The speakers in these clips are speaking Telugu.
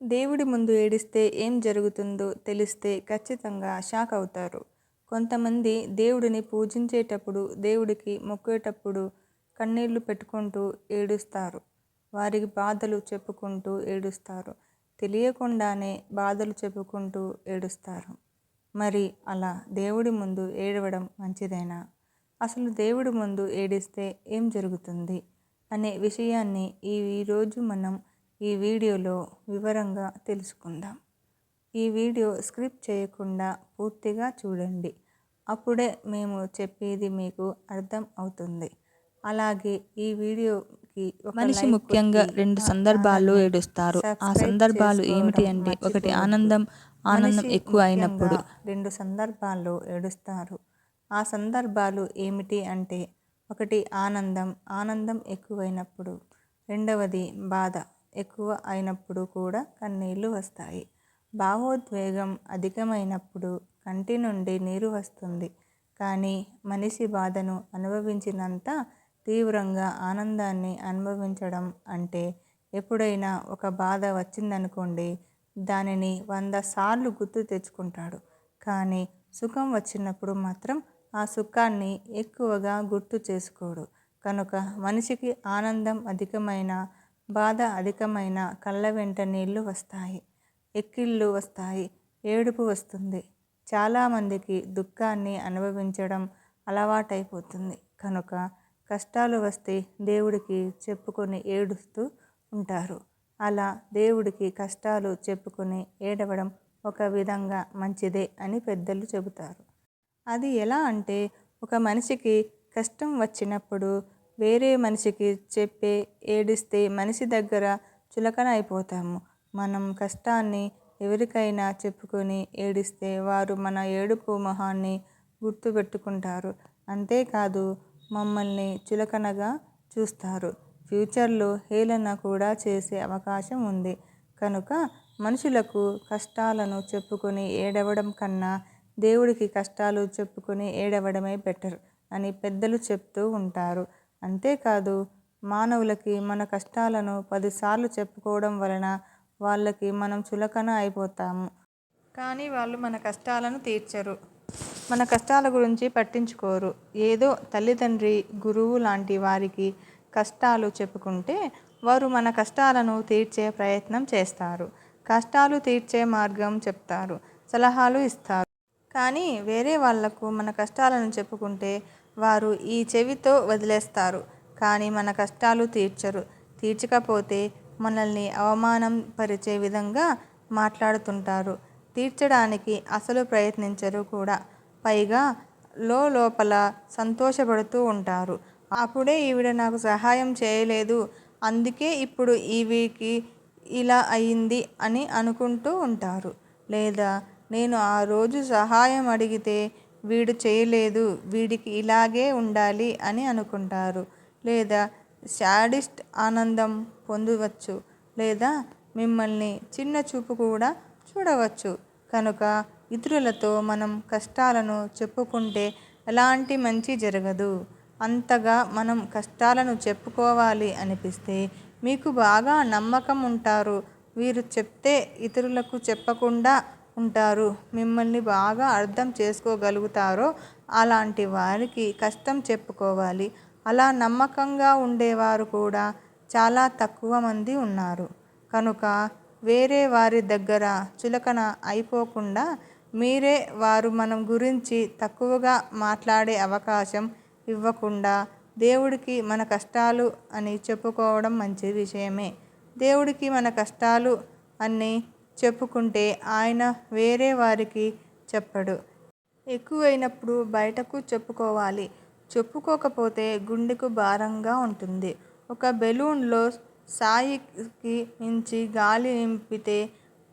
దేవుడి ముందు ఏడిస్తే ఏం జరుగుతుందో తెలిస్తే ఖచ్చితంగా షాక్ అవుతారు. కొంతమంది దేవుడిని పూజించేటప్పుడు, దేవుడికి మొక్కేటప్పుడు కన్నీళ్ళు పెట్టుకుంటూ ఏడుస్తారు. వారికి బాధలు చెప్పుకుంటూ ఏడుస్తారు. తెలియకుండానే బాధలు చెప్పుకుంటూ ఏడుస్తారు. మరి అలా దేవుడి ముందు ఏడవడం మంచిదేనా? అసలు దేవుడి ముందు ఏడిస్తే ఏం జరుగుతుంది? అనే విషయాన్ని ఈ రోజు మనం ఈ వీడియోలో వివరంగా తెలుసుకుందాం. ఈ వీడియో స్కిప్ చేయకుండా పూర్తిగా చూడండి. అప్పుడే మేము చెప్పేది మీకు అర్థం అవుతుంది. అలాగే ఈ వీడియోకి మనిషి ముఖ్యంగా రెండు సందర్భాల్లో ఏడుస్తారు. ఆ సందర్భాలు ఏమిటి అంటే ఒకటి. ఆనందం ఆనందం ఎక్కువ అయినప్పుడు రెండు సందర్భాల్లో ఏడుస్తారు. ఆ సందర్భాలు ఏమిటి అంటే ఒకటి ఆనందం ఆనందం ఎక్కువైనప్పుడు, రెండవది బాధ ఎక్కువ అయినప్పుడు కూడా కన్నీళ్ళు వస్తాయి. భావోద్వేగం అధికమైనప్పుడు కంటి నుండి నీరు వస్తుంది. కానీ మనిషి బాధను అనుభవించినంత తీవ్రంగా ఆనందాన్ని అనుభవించడం అంటే ఎప్పుడైనా ఒక బాధ వచ్చిందనుకోండి దానిని వంద సార్లు గుర్తు తెచ్చుకుంటాడు. కానీ సుఖం వచ్చినప్పుడు మాత్రం ఆ సుఖాన్ని ఎక్కువగా గుర్తు చేసుకోడు. కనుక మనిషికి ఆనందం అధికమైనా, బాధ అధికమైన కళ్ళ వెంట నీళ్ళు వస్తాయి. ఎక్కిళ్ళు వస్తాయి. ఏడుపు వస్తుంది. చాలామందికి దుఃఖాన్ని అనుభవించడం అలవాటైపోతుంది. కనుక కష్టాలు వస్తే దేవుడికి చెప్పుకొని ఏడుస్తూ ఉంటారు. అలా దేవుడికి కష్టాలు చెప్పుకొని ఏడవడం ఒక విధంగా మంచిదే అని పెద్దలు చెబుతారు. అది ఎలా అంటే ఒక మనిషికి కష్టం వచ్చినప్పుడు వేరే మనిషికి చెప్పి ఏడిస్తే మనిషి దగ్గర చులకన అయిపోతాము. మనం కష్టాన్ని ఎవరికైనా చెప్పుకొని ఏడిస్తే వారు మన ఏడుపు మొహాన్ని గుర్తు పెట్టుకుంటారు. అంతేకాదు మమ్మల్ని చులకనగా చూస్తారు. ఫ్యూచర్లో హేళన కూడా చేసే అవకాశం ఉంది. కనుక మనుషులకు కష్టాలను చెప్పుకొని ఏడవడం కన్నా దేవుడికి కష్టాలు చెప్పుకొని ఏడవడమే బెటర్ అని పెద్దలు చెప్తూ ఉంటారు. అంతేకాదు మానవులకి మన కష్టాలను పదిసార్లు చెప్పుకోవడం వలన వాళ్ళకి మనం చులకన అయిపోతాము. కానీ వాళ్ళు మన కష్టాలను తీర్చరు. మన కష్టాల గురించి పట్టించుకోరు. ఏదో తల్లిదండ్రి, గురువు లాంటి వారికి కష్టాలు చెప్పుకుంటే వారు మన కష్టాలను తీర్చే ప్రయత్నం చేస్తారు. కష్టాలు తీర్చే మార్గం చెప్తారు. సలహాలు ఇస్తారు. కానీ వేరే వాళ్ళకు మన కష్టాలను చెప్పుకుంటే వారు ఈ చెవితో వదిలేస్తారు కానీ మన కష్టాలు తీర్చరు. తీర్చకపోతే మనల్ని అవమానం పరిచే విధంగా మాట్లాడుతుంటారు. తీర్చడానికి అసలు ప్రయత్నించరు కూడా. పైగా లో లోపల సంతోషపడుతూ ఉంటారు. అప్పుడే ఈవిడ నాకు సహాయం చేయలేదు. అందుకే ఇప్పుడు ఈవికి ఇలా అయింది అని అనుకుంటూ ఉంటారు. లేదా నేను ఆ రోజు సహాయం అడిగితే వీడు చేయలేదు వీడికి ఇలాగే ఉండాలి అని అనుకుంటారు. లేదా శాడిస్ట్ ఆనందం పొందవచ్చు. లేదా మిమ్మల్ని చిన్న చూపు కూడా చూడవచ్చు. కనుక ఇతరులతో మనం కష్టాలను చెప్పుకుంటే ఎలాంటి మంచి జరగదు. అంతగా మనం కష్టాలను చెప్పుకోవాలి అనిపిస్తే మీకు బాగా నమ్మకం ఉంటారు. వీరు చెప్తే ఇతరులకు చెప్పకుండా ఉంటారు. మిమ్మల్ని బాగా అర్థం చేసుకోగలుగుతారో అలాంటి వారికి కష్టం చెప్పుకోవాలి. అలా నమ్మకంగా ఉండేవారు కూడా చాలా తక్కువ మంది ఉన్నారు. కనుక వేరే వారి దగ్గర చులకన అయిపోకుండా మీరే వారు మనం గురించి తక్కువగా మాట్లాడే అవకాశం ఇవ్వకుండా దేవుడికి మన కష్టాలు అని చెప్పుకోవడం మంచి విషయమే. దేవుడికి మన కష్టాలు అన్నీ చెప్పుకుంటే ఆయన వేరే వారికి చెప్పడు. ఎక్కువైనప్పుడు బయటకు చెప్పుకోవాలి. చెప్పుకోకపోతే గుండెకు భారంగా ఉంటుంది. ఒక బెలూన్లో సాయికి మించి గాలి నింపితే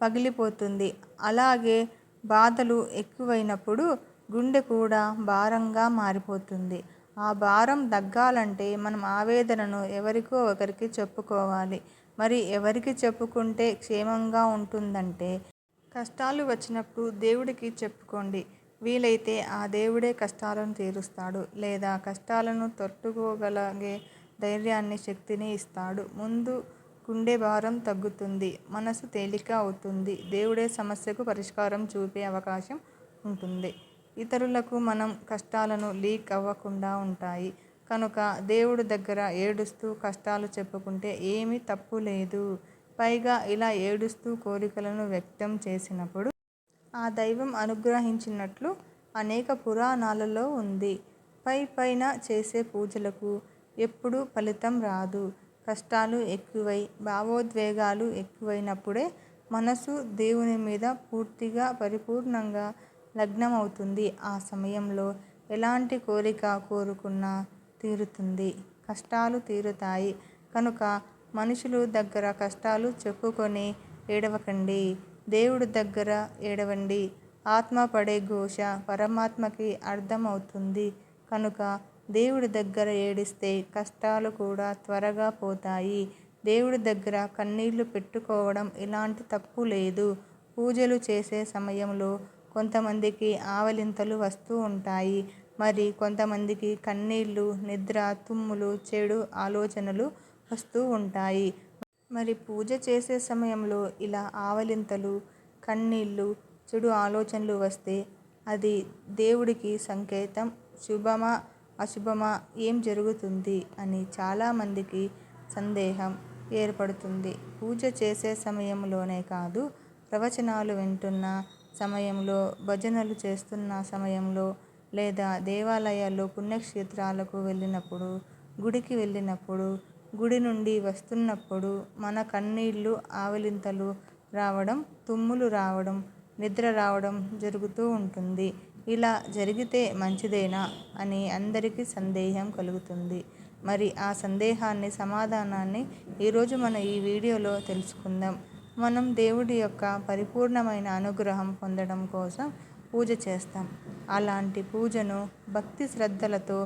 పగిలిపోతుంది. అలాగే బాధలు ఎక్కువైనప్పుడు గుండె కూడా భారంగా మారిపోతుంది. ఆ భారం తగ్గాలంటే మనం ఆవేదనను ఎవరికో ఒకరికి చెప్పుకోవాలి. మరి ఎవరికి చెప్పుకుంటే క్షేమంగా ఉంటుందంటే కష్టాలు వచ్చినప్పుడు దేవుడికి చెప్పుకోండి. వీలైతే ఆ దేవుడే కష్టాలను తీరుస్తాడు. లేదా కష్టాలను తట్టుకోగలిగే ధైర్యాన్ని, శక్తిని ఇస్తాడు. ముందు గుండె భారం తగ్గుతుంది మనసు తేలిక అవుతుంది దేవుడే సమస్యకు పరిష్కారం చూపే అవకాశం ఉంటుంది ఇతరులకు మనం కష్టాలను లీక్ అవ్వకుండా ఉంటాయి కనుక దేవుడి దగ్గర ఏడుస్తూ కష్టాలు చెప్పుకుంటే ఏమీ తప్పు లేదు. పైగా ఇలా ఏడుస్తూ కోరికలను వ్యక్తం చేసినప్పుడు ఆ దైవం అనుగ్రహించినట్లు అనేక పురాణాలలో ఉంది. పై పైన చేసే పూజలకు ఎప్పుడూ ఫలితం రాదు. కష్టాలు ఎక్కువై భావోద్వేగాలు ఎక్కువైనప్పుడే మనసు దేవుని మీద పూర్తిగా పరిపూర్ణంగా లగ్నమవుతుంది. ఆ సమయంలో ఎలాంటి కోరిక కోరుకున్నా తీరుతుంది. కష్టాలు తీరుతాయి. కనుక మనుషులు దగ్గర కష్టాలు చెప్పుకొని ఏడవకండి. దేవుడి దగ్గర ఏడవండి. ఆత్మ పడే ఘోష పరమాత్మకి అర్థమవుతుంది. కనుక దేవుడి దగ్గర ఏడిస్తే కష్టాలు కూడా త్వరగా పోతాయి. దేవుడి దగ్గర కన్నీళ్ళు పెట్టుకోవడం ఇలాంటి తప్పు లేదు. పూజలు చేసే సమయంలో కొంతమందికి ఆవలింతలు వస్తూ ఉంటాయి. మరి కొంతమందికి కన్నీళ్ళు నిద్ర తుమ్ములు చెడు ఆలోచనలు వస్తూ ఉంటాయి. మరి పూజ చేసే సమయంలో ఇలా ఆవలింతలు కన్నీళ్ళు చెడు ఆలోచనలు వస్తే అది దేవుడికి సంకేతం. శుభమా అశుభమా ఏం జరుగుతుంది అని చాలామందికి సందేహం ఏర్పడుతుంది. పూజ చేసే సమయంలోనే కాదు ప్రవచనాలు వింటున్న సమయంలో భజనలు చేస్తున్న సమయంలో లేదా దేవాలయాల్లో పుణ్యక్షేత్రాలకు వెళ్ళినప్పుడు గుడికి వెళ్ళినప్పుడు గుడి నుండి వస్తున్నప్పుడు మన కన్నీళ్ళు ఆవలింతలు రావడం తుమ్ములు రావడం నిద్ర రావడం జరుగుతూ ఉంటుంది. ఇలా జరిగితే మంచిదేనా అని అందరికీ సందేహం కలుగుతుంది. మరి ఆ సందేహాన్ని సమాధానాన్ని ఈరోజు మన ఈ వీడియోలో తెలుసుకుందాం. మనం దేవుడి యొక్క పరిపూర్ణమైన అనుగ్రహం పొందడం కోసం పూజ చేస్తాం. అలాంటి పూజను భక్తి శ్రద్ధలతో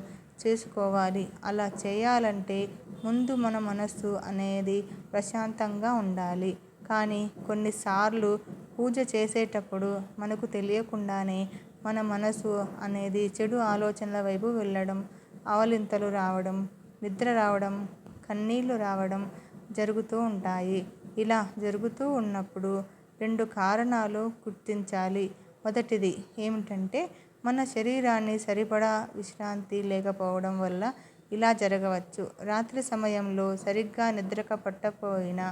చేసుకోవాలి. అలా చేయాలంటే ముందు మన మనస్సు అనేది ప్రశాంతంగా ఉండాలి. కానీ కొన్నిసార్లు పూజ చేసేటప్పుడు మనకు తెలియకుండానే మన మనసు అనేది చెడు ఆలోచనల వైపు వెళ్ళడం ఆవలింతలు రావడం నిద్ర రావడం కన్నీళ్ళు రావడం జరుగుతూ ఉంటాయి. ఇలా జరుగుతూ ఉన్నప్పుడు రెండు కారణాలు గుర్తించాలి. మొదటిది ఏమిటంటే మన శరీరాన్ని సరిపడా విశ్రాంతి లేకపోవడం వల్ల ఇలా జరగవచ్చు. రాత్రి సమయంలో సరిగ్గా నిద్రక పట్టపోయినా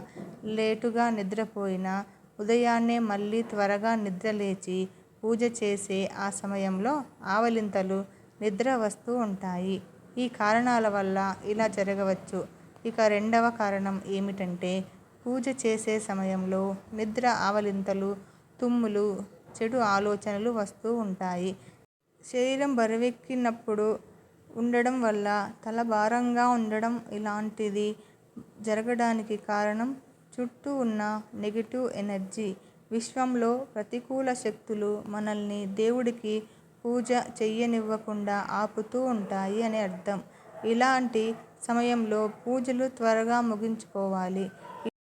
లేటుగా నిద్రపోయినా ఉదయాన్నే మళ్ళీ త్వరగా నిద్రలేచి పూజ చేసే ఆ సమయంలో ఆవలింతలు నిద్ర వస్తూ ఉంటాయి. ఈ కారణాల వల్ల ఇలా జరగవచ్చు. ఇక రెండవ కారణం ఏమిటంటే పూజ చేసే సమయంలో నిద్ర ఆవలింతలు తుమ్ములు చెడు ఆలోచనలు వస్తూ ఉంటాయి. శరీరం బరువెక్కినప్పుడు ఉండడం వల్ల తల భారంగా ఉండడం ఇలాంటిది జరగడానికి కారణం చుట్టూ ఉన్న నెగిటివ్ ఎనర్జీ. విశ్వంలో ప్రతికూల శక్తులు మనల్ని దేవుడికి పూజ చెయ్యనివ్వకుండా ఆపుతూ ఉంటాయి అని అర్థం. ఇలాంటి సమయంలో పూజలు త్వరగా ముగించుకోవాలి.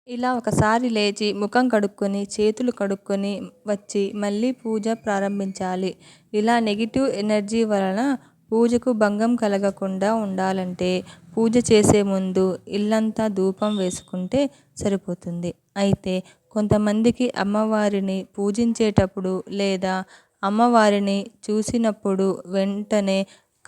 ఇలా ఒకసారి లేచి ముఖం కడుక్కొని చేతులు కడుక్కొని వచ్చి మళ్ళీ పూజ ప్రారంభించాలి. ఇలా నెగిటివ్ ఎనర్జీ వలన పూజకు భంగం కలగకుండా ఉండాలంటే పూజ చేసే ముందు ఇల్లంతా ధూపం వేసుకుంటే సరిపోతుంది. అయితే కొంతమందికి అమ్మవారిని పూజించేటప్పుడు లేదా అమ్మవారిని చూసినప్పుడు వెంటనే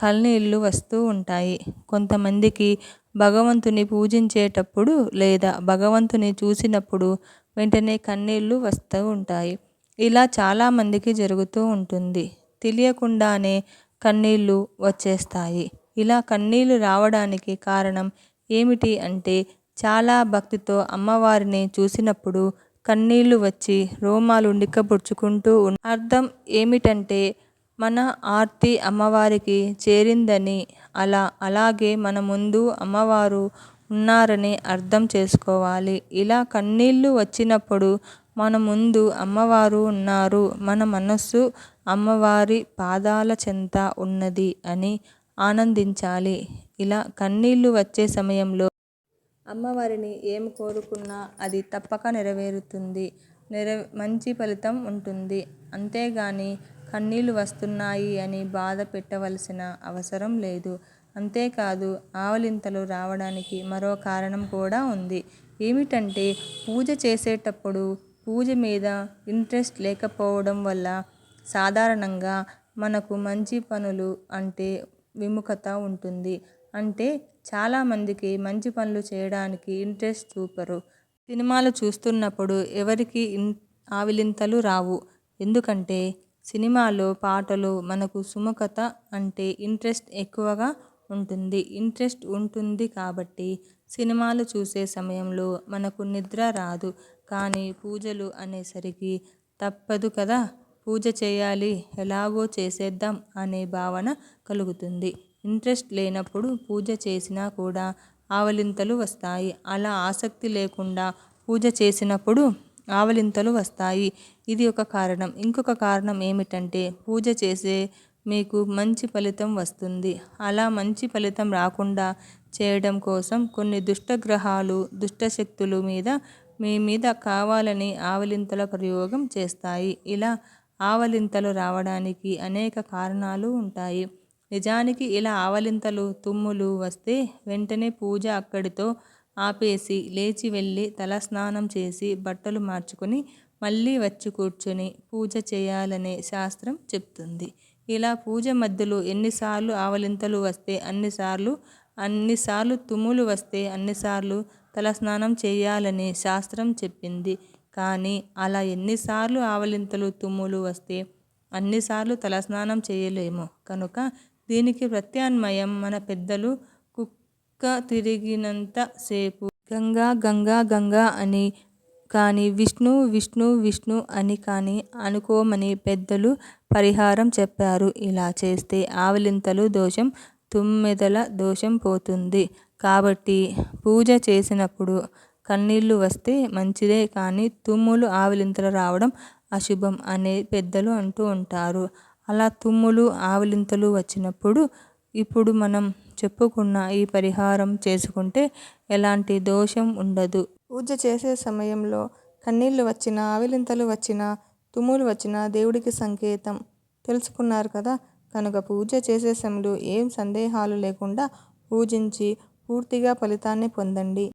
కలనీళ్ళు వస్తూ ఉంటాయి. కొంతమందికి భగవంతుని పూజించేటప్పుడు లేదా భగవంతుని చూసినప్పుడు వెంటనే కన్నీళ్ళు వస్తూ ఉంటాయి. ఇలా చాలామందికి జరుగుతూ ఉంటుంది. తెలియకుండానే కన్నీళ్ళు వచ్చేస్తాయి. ఇలా కన్నీళ్ళు రావడానికి కారణం ఏమిటి అంటే చాలా భక్తితో అమ్మవారిని చూసినప్పుడు కన్నీళ్ళు వచ్చి రోమాలు నిక్కబొడుచుకుంటూ అర్థం ఏమిటంటే మన ఆర్తి అమ్మవారికి చేరిందని అలా అలాగే మన ముందు అమ్మవారు ఉన్నారని అర్థం చేసుకోవాలి. ఇలా కన్నీళ్ళు వచ్చినప్పుడు మన ముందు అమ్మవారు ఉన్నారు. మన మనస్సు అమ్మవారి పాదాల చెంత ఉన్నది అని ఆనందించాలి. ఇలా కన్నీళ్ళు వచ్చే సమయంలో అమ్మవారిని ఏం కోరుకున్నా అది తప్పక నెరవేరుతుంది. నెర మంచి ఫలితం ఉంటుంది. అంతేగాని కన్నీళ్ళు వస్తున్నాయి అని బాధ పెట్టవలసిన అవసరం లేదు. అంతేకాదు ఆవలింతలు రావడానికి మరో కారణం కూడా ఉంది. ఏమిటంటే పూజ చేసేటప్పుడు పూజ మీద ఇంట్రెస్ట్ లేకపోవడం వల్ల సాధారణంగా మనకు మంచి పనులు అంటే విముఖత ఉంటుంది. అంటే చాలామందికి మంచి పనులు చేయడానికి ఇంట్రెస్ట్ చూపరు. సినిమాలు చూస్తున్నప్పుడు ఎవరికి ఆవిలింతలు రావు. ఎందుకంటే సినిమాలో పాటలు మనకు సుముఖత అంటే ఇంట్రెస్ట్ ఎక్కువగా ఉంటుంది. ఇంట్రెస్ట్ ఉంటుంది కాబట్టి సినిమాలు చూసే సమయంలో మనకు నిద్ర రాదు. కానీ పూజలు అనేసరికి తప్పదు కదా? పూజ చేయాలి ఎలాగో చేసేద్దాం అనే భావన కలుగుతుంది. ఇంట్రెస్ట్ లేనప్పుడు పూజ చేసినా కూడా ఆవలింతలు వస్తాయి. అలా ఆసక్తి లేకుండా పూజ చేసినప్పుడు ఆవలింతలు వస్తాయి. ఇది ఒక కారణం. ఇంకొక కారణం ఏమిటంటే పూజ చేసే మీకు మంచి ఫలితం వస్తుంది. అలా మంచి ఫలితం రాకుండా చేయడం కోసం కొన్ని దుష్టగ్రహాలు దుష్టశక్తులు మీద మీ మీద కావాలని ఆవలింతల ప్రయోగం చేస్తాయి. ఇలా ఆవలింతలు రావడానికి అనేక కారణాలు ఉంటాయి. నిజానికి ఇలా ఆవలింతలు తుమ్ములు వస్తే వెంటనే పూజ అక్కడితో ఆపేసి లేచి వెళ్ళి తలస్నానం చేసి బట్టలు మార్చుకొని మళ్ళీ వచ్చి కూర్చొని పూజ చేయాలనే శాస్త్రం చెప్తుంది. ఇలా పూజ మధ్యలో ఎన్నిసార్లు ఆవలింతలు వస్తే అన్నిసార్లు అన్నిసార్లు తుమ్ములు వస్తే అన్నిసార్లు తలస్నానం చేయాలని శాస్త్రం చెప్పింది. కానీ అలా ఎన్నిసార్లు ఆవలింతలు తుమ్ములు వస్తే అన్నిసార్లు తలస్నానం చేయలేము. కనుక దీనికి ప్రత్యామ్నాయం మన పెద్దలు పక్క తిరిగినంత సేపు. గంగా గంగా గంగా అని కానీ విష్ణు విష్ణు విష్ణు అని కానీ అనుకోమని పెద్దలు పరిహారం చెప్పారు. ఇలా చేస్తే ఆవలింతలు దోషం తుమ్మెదల దోషం పోతుంది. కాబట్టి పూజ చేసినప్పుడు కన్నీళ్ళు వస్తే మంచిదే కానీ తుమ్ములు ఆవలింతలు రావడం అశుభం అనే పెద్దలు అంటూ ఉంటారు. అలా తుమ్ములు ఆవలింతలు వచ్చినప్పుడు ఇప్పుడు మనం చెప్పుకున్న ఈ పరిహారం చేసుకుంటే ఎలాంటి దోషం ఉండదు. పూజ చేసే సమయంలో కన్నీళ్ళు వచ్చినా ఆవిలింతలు వచ్చినా తుమ్ములు వచ్చినా దేవుడికి సంకేతం. తెలుసుకున్నారు కదా? కనుక పూజ చేసే సమయంలో ఏం సందేహాలు లేకుండా పూజించి పూర్తిగా ఫలితాన్ని పొందండి.